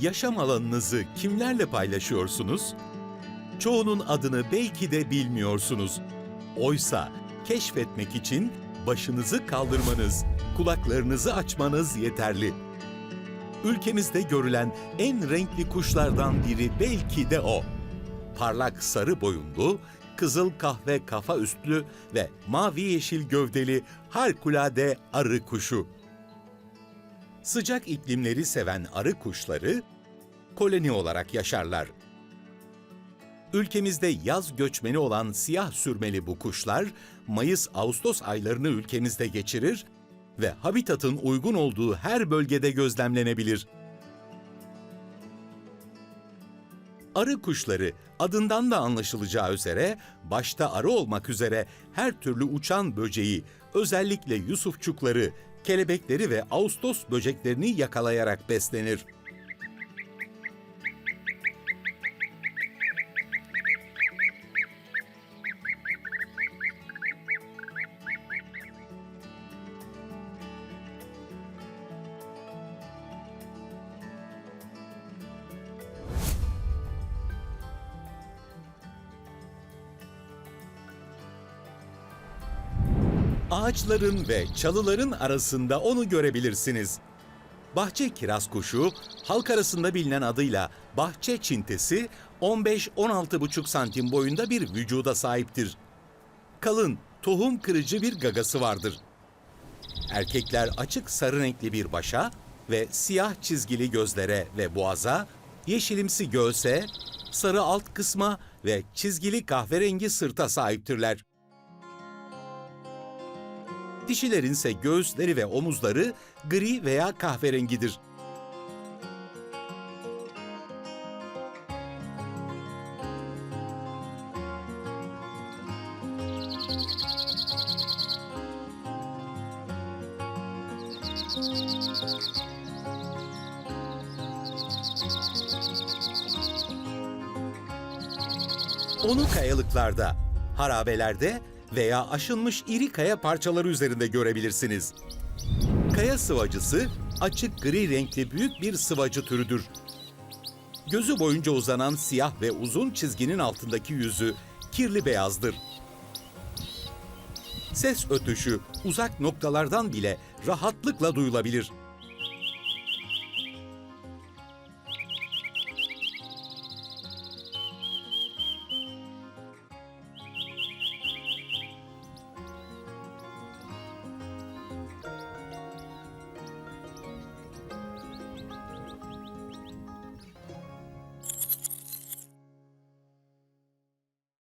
Yaşam alanınızı kimlerle paylaşıyorsunuz? Çoğunun adını belki de bilmiyorsunuz. Oysa keşfetmek için başınızı kaldırmanız, kulaklarınızı açmanız yeterli. Ülkemizde görülen en renkli kuşlardan biri belki de o. Parlak sarı boyunlu, kızıl kahve kafa üstlü ve mavi yeşil gövdeli harikulade arı kuşu. Sıcak iklimleri seven arı kuşları koloni olarak yaşarlar. Ülkemizde yaz göçmeni olan siyah sürmeli bu kuşlar Mayıs-Ağustos aylarını ülkemizde geçirir ve habitatın uygun olduğu her bölgede gözlemlenebilir. Arı kuşları adından da anlaşılacağı üzere başta arı olmak üzere her türlü uçan böceği, özellikle yusufçukları, kelebekleri ve Ağustos böceklerini yakalayarak beslenir. Ağaçların ve çalıların arasında onu görebilirsiniz. Bahçe kiraz kuşu, halk arasında bilinen adıyla bahçe çintesi 15-16,5 santim boyunda bir vücuda sahiptir. Kalın, tohum kırıcı bir gagası vardır. Erkekler açık sarı renkli bir başa ve siyah çizgili gözlere ve boğaza, yeşilimsi göğse, sarı alt kısma ve çizgili kahverengi sırta sahiptirler. Dişilerin ise göğüsleri ve omuzları gri veya kahverengidir. Onu kayalıklarda, harabelerde veya aşınmış iri kaya parçaları üzerinde görebilirsiniz. Kaya sıvacısı açık gri renkli büyük bir sıvacı türüdür. Gözü boyunca uzanan siyah ve uzun çizginin altındaki yüzü kirli beyazdır. Ses ötüşü uzak noktalardan bile rahatlıkla duyulabilir.